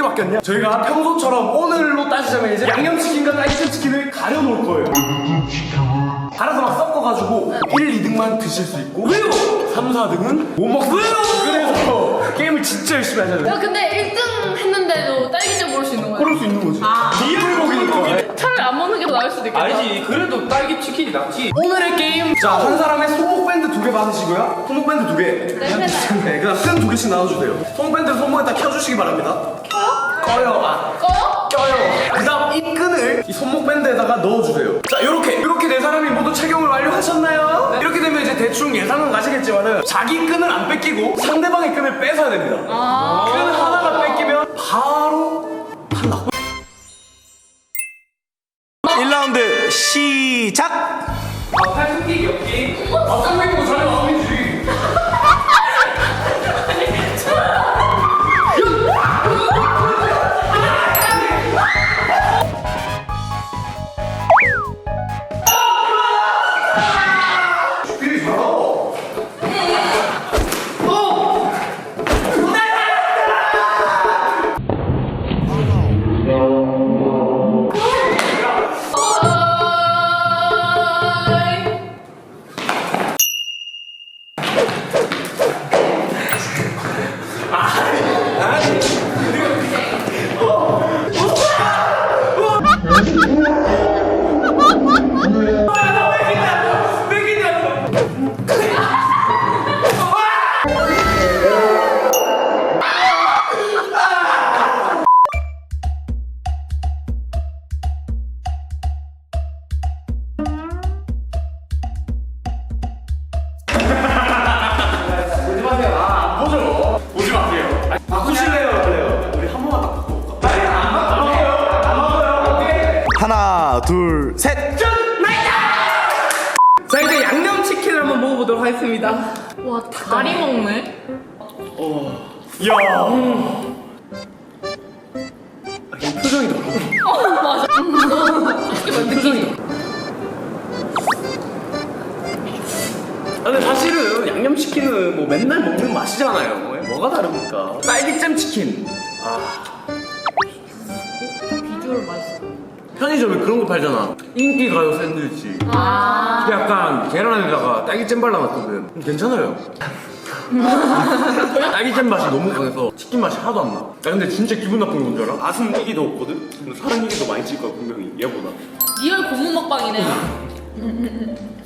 어떻게 바뀌었냐? 저희가 평소처럼 오늘로 따지자면 이제 양념치킨과 딸기잼 치킨을 가려놓을 거예요. 알아서 막 섞어가지고 1, 2등만 드실 수 있고 왜요? 3, 4등은 못 먹어요. 그래서 게임을 진짜 열심히 하잖아요. 야 근데 1등 했는데도 딸기잼 먹을 수 있는 거야? 그럴 수 있는 거지. 리얼곡이니까. 차라리 안 먹는 게 더 나을 수도 있겠다 아니지 그래도 딸기 치킨이 낫지 오늘의 게임 자 한 사람의 손목 밴드 두 개 받으시고요 손목 밴드 두 개 네, 그다음 끈 두 개씩 나눠주세요 손목 밴드 손목에다 켜주시기 바랍니다 꺼요. 아 꺼요? 껴요. 그다음 이 끈을 이 손목 밴드에다가 넣어주세요. 자 요렇게 이렇게 네 사람이 모두 착용을 완료하셨나요? 이렇게 되면 이제 대충 예상은 가시겠지만은 자기 끈을 안 뺏기고 상대방의 끈을 뺏어야 됩니다. 끈 하나가 뺏기면 바로 1라운드 시작! 아 팔굽기 엮기. 아 쌍둥이고 자 치킨을 한번 먹어보도록 하겠습니다. 와 다리 먹네? 이야! 아, 이 표정이 너무 표정이 아, 근데 사실은 양념치킨은 뭐 맨날 먹는 맛이잖아요. 뭐가 다릅니까? 딸기잼 치킨. 비주얼 맛있어. 편의점에 그런 거 팔잖아 인기 가요 샌드위치. 아. 약간 계란 안에다가 딸기잼 발라놨거든. 괜찮아요. 딸기잼 맛이 너무 강해서 치킨 맛이 하나도 안나. 아 근데 진짜 기분 나쁜 건 줄 알아? 아슴 얘기도 없거든? 근데 사람 얘기도 많이 찔 거야 분명히. 얘보다. 리얼 고무 먹방이네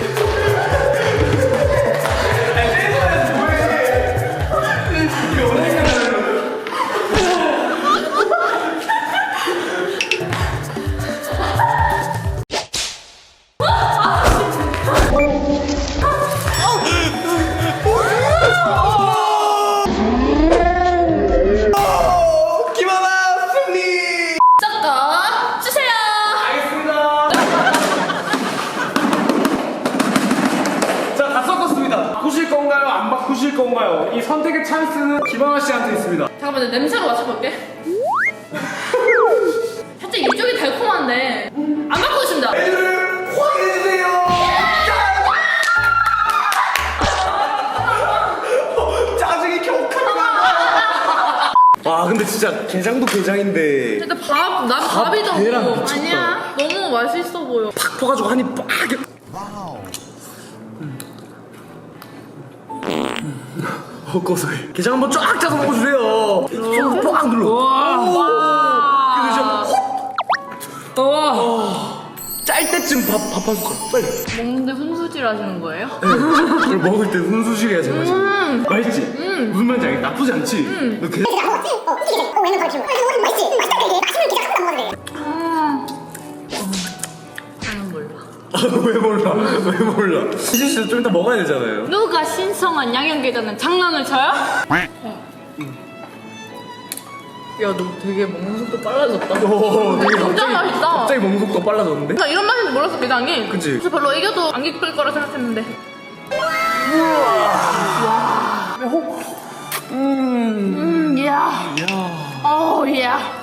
김 이 선택의 찬스는 김하나 씨한테 있습니다. 잠깐만 내 냄새로 맞춰볼게 살짝 이쪽이 달콤한데 안 바꾸고 있습니다 메뉴를 확인해주세요! 짜증이 격하다! 와, 근데 진짜 게장도 게장인데 근데 밥, 난 밥이죠 계란 뭐. 미쳤다. 아니야 너무 맛있어 보여 팍 퍼가지고 한입 빡! 어, 고소해. 게장 한번 쫙 짜서 먹어주세요. 손을 빡 눌러. 오! 근데 진짜 와 빨리쯤 밥 밥 한 숟가락 빨리. 먹는데 훈수질 하시는 거예요? 그걸 먹을 때 훈수질이야 제맛이. 맛있지? 무슨 말인지 알겠 나쁘지 않지? 너 그... 나는 왜 몰라? 왜 몰라? 희진 씨도 좀 이따 먹어야 되잖아요. 누가 신성한 양념게장은 장난을 쳐요? 야, 너 되게 먹는 속도 빨라졌다. 오, 되게 진짜 맛있다. 갑자기 먹는 속도 빨라졌는데? 나 이런 맛인지 몰랐어, 게장이. 그치? 그래서 별로 이겨도 안 기쁠 거라 생각했는데. 음, 야. 어, 야.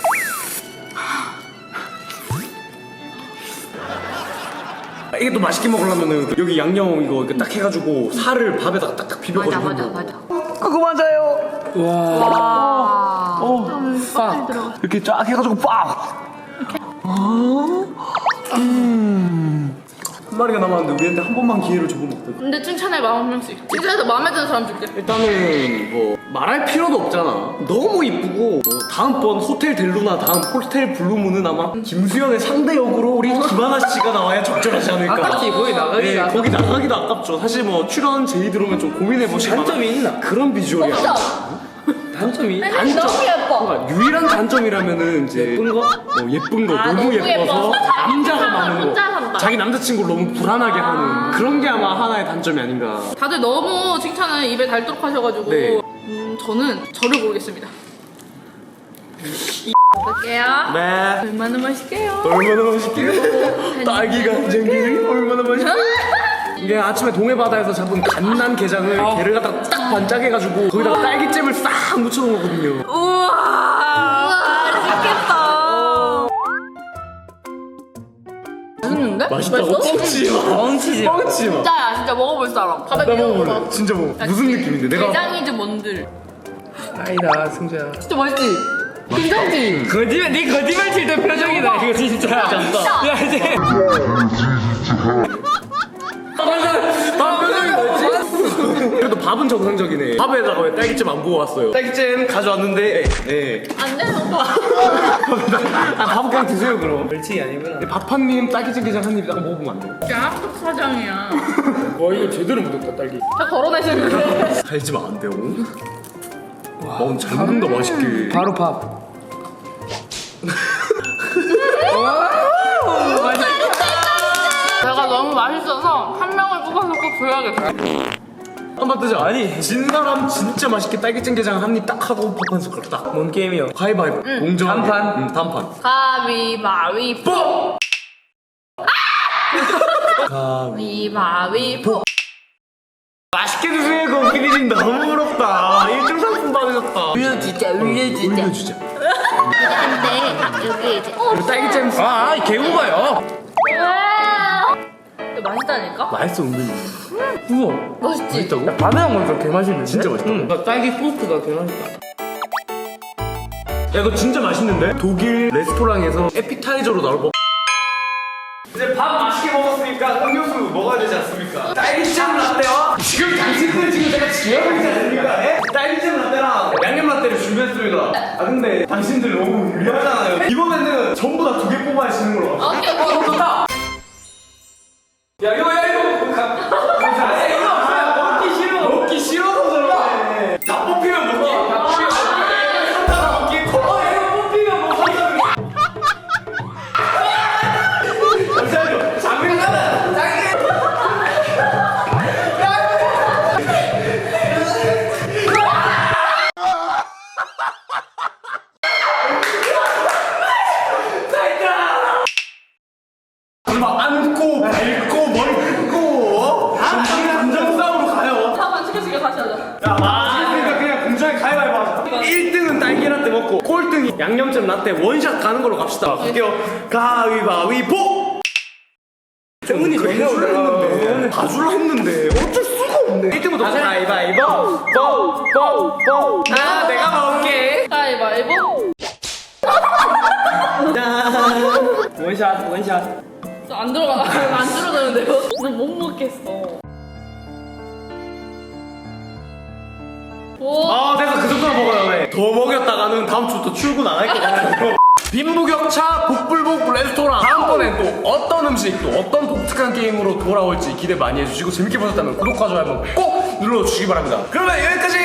이게 또 맛있게 먹으려면은 여기 양념 이거 이거 딱 해가지고 살을 밥에다가 딱딱 맞아, 비벼가지고. 맞아, 맞아. 그거 맞아요. 와. 어, 빡. 이렇게 쫙 해가지고 빡. 음. 한 마리가 남았는데 우리한테 한 번만 기회를 주고 먹자. 근데 칭찬할 마음 한 명씩. 칭찬해서 마음에 드는 사람 줄게. 일단은 뭐 말할 필요도 없잖아. 너무 이쁘고 뭐 다음번 호텔 델루나 다음 호텔 블루문은 아마 김수현의 상대 역으로 우리 김하나 씨가 나와야 적절하지 않을까. 아깝지, 거기 나가기가 네, 거기 나가기도 아깝죠. 사실 뭐 출연 제의 들어오면 좀 고민해 보실 단점이 있나? 그런 비주얼이야. 진짜. 단점이 아니, 너무 예뻐. 그러니까 유일한 단점이라면은 이제 예쁜 거? 어, 예쁜 거 아, 너무, 너무 예뻐서 예뻐서 남자가 많은 거혼 자 산다. 자기 남자친구를 너무 불안하게 하는 그런 게 아마 하나의 단점이 아닌가 다들 너무 칭찬을 입에 닳도록 하셔가지고 네. 음, 저는 저를 고르겠습니다. 볼게요. 네 얼마나 맛있게요? 얼마나 맛있게요 딸기 간장게장이 얼마나 맛있게요 이게 아침에 동해바다에서 잡은 갓난 게장을 게를 갖다가 딱 반짝해가지고 거기다가 딸기잼을 싹 묻혀놓은 거거든요 우와, 맛있는데? 맛있다고? 맛있어? 뻥치지 마 뻥치지 마. 뻥치지 마 진짜야, 진짜 먹어볼 사람. 비벼 먹어볼래 먹어. 진짜 먹어 무슨 느낌인데 내가 게장이지 뭔들. 아니다, 승주야. 진짜 맛있지? 괜찮지? 거짓말, 네 거짓말 칠 때 표정이다, 이거 진짜. 진짜. 야, 이제. 밥 표정이 뭐였지? 그래도 밥은 정상적이네. 밥에다가 왜 딸기잼 안 부어 왔어요? 딸기잼 가져왔는데, 예. 안 돼, 오빠. 아, 밥 그냥 드세요, 그럼. 벌칙이 아니구나. 밥한님 딸기잼 게장 한입 딱 먹어보면 안 돼요? 양쪽 사장이야. 와, 이거 제대로 묻었다, 딸기. 다 덜어내시는데. 달지면 안 돼요. 와, 오늘 잘 먹는다, 맛있게. 바로 밥. 제가 너무 맛있어서 한 명을 뽑아서 꼭 줘야겠다. 한번 뜨자. 아니, 진 사람 진짜 맛있게 딸기잼 게장 한 입 딱 하고 밥 한 숟가락 딱. 뭔 게임이요? 가위바위보. 공정. 단판? 응, 단판. 가위바위보. 가위바위보. 맛있게 드세요, 고기님. 너무 부럽다. 1등 상품 받으셨다. 올려주자, 올려주자. 올려주자. 안돼. 아, 여기 이제. 어, 딸기잼 아, 아, 개우가요. 맛있다니까? 맛있어, 은근히. 우와. 맛있지? 맛있다고? 바나나 먼저 개 맛있는데? 진짜 맛있다. 응. 나 딸기 소스가 개 맛있다. 야, 이거 진짜 맛있는데? 독일 레스토랑에서 에피타이저로 나올 법. 이제 밥 맛있게 먹었으니까 음료수 먹어야 되지 않습니까? 딸기잼 라떼와 지금 당신들 지금 제가 지어고 있지 않습니까? 예? 딸기잼 라떼랑 양념 라떼를 준비했습니다. 아 근데 당신들 너무 유리하잖아요. 이번에는 전부 다 두 개 뽑아야 지는 걸로. 오케이, 오케이. 좋다. 야 라떼 먹고 꼴등이 양념잼 라떼 원샷 가는 걸로 갑시다. 갈게요. 가위바위보! 운이 그래, 전혀 해줄라 올라가. 했는데. 어쩔 수가 없네. 1등부터 가위바위보! 뽀! 뽀! 뽀! 아, 내가 먹을게. 가위바위보. 원샷, 원샷. 안 들어가. 안 들어가는데요? 나못 먹겠어. 오. 아, 됐어. 그 정도는 먹어요. 왜? 더 먹였다가는 다음 주부터 출근 안 할 것 같아요. 빈부격차 복불복 레스토랑. 다음번 이번엔 또 어떤 음식 또 어떤 독특한 게임으로 돌아올지 기대 많이 해주시고 재밌게 보셨다면 구독과 좋아요 한번 꼭 눌러주시기 바랍니다 그러면 여기까지